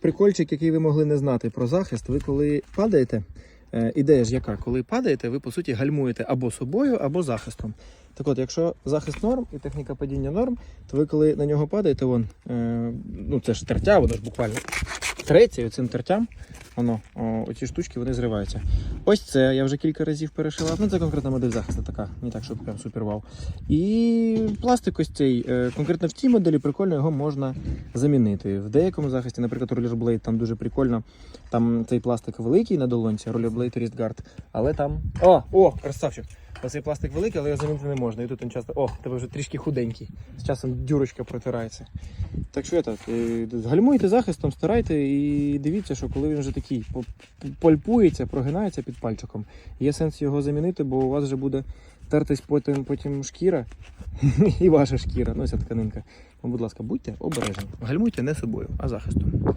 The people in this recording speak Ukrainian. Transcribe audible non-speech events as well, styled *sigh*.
прикольчик, який ви могли не знати про захист, ви коли падаєте, е, ідея ж яка, коли падаєте, ви по суті гальмуєте або собою, або захистом. Так от, якщо захист норм і техніка падіння норм, то ви коли на нього падаєте, вон, е, ну це ж тертя, воно ж буквально треться, цим тертям, воно, о, оці штучки вони зриваються. Ось це я вже кілька разів перешивав. Ну це конкретна модель захисту така, не так, щоб прям супер вау. І пластик ось цей, е, конкретно в цій моделі прикольно його можна замінити. В деякому захисті, наприклад, Rollerblade, там дуже прикольно. Там цей пластик великий на долонці, Wrist Guard, але там. О, о, красавчик! Оцей пластик великий, але його замінити не можна. І тут він часто. О, тебе вже трішки худенький. З часом дюрочка протирається. Так що это, е, гальмуйте захистом, старайте і дивіться, що коли він вже такий пальпується, прогинається під пальчиком, є сенс його замінити, бо у вас вже буде тертись потім, потім шкіра *laughs* і ваша шкіра, ну ця тканинка. Будь ласка, будьте обережні. Гальмуйте не собою, а захистом.